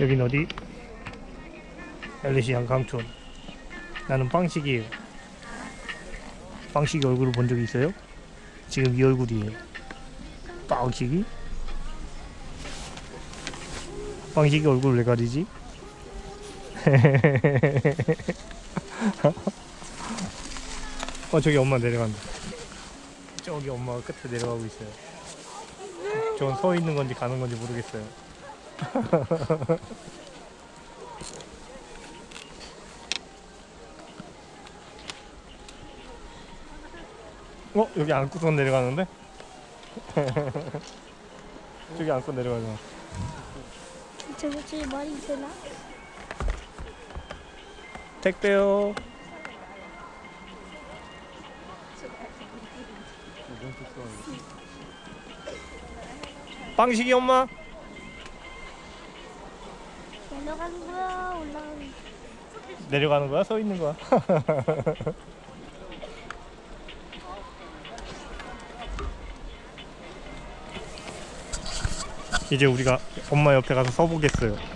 여긴 어디? 엘리시안 강촌. 나는 빵식이에요. 빵식이 얼굴을 본 적이 있어요? 지금 이 얼굴이에요. 빵식이? 빵식이 얼굴을 왜 가리지? 어 저기 엄마 내려간다. 저기 엄마가 끝에 내려가고 있어요. 저건 서 있는 건지 가는 건지 모르겠어요. 어 여기 안고서 내려가는데? 저기 안고 내려가잖아. 저것이 말이 되나? 택배요. 빵식이 엄마. 내려가는 거야 올라가는 거야 내려가는 거야? 서 있는 거야? 이제 우리가 엄마 옆에 가서 서 보겠어요.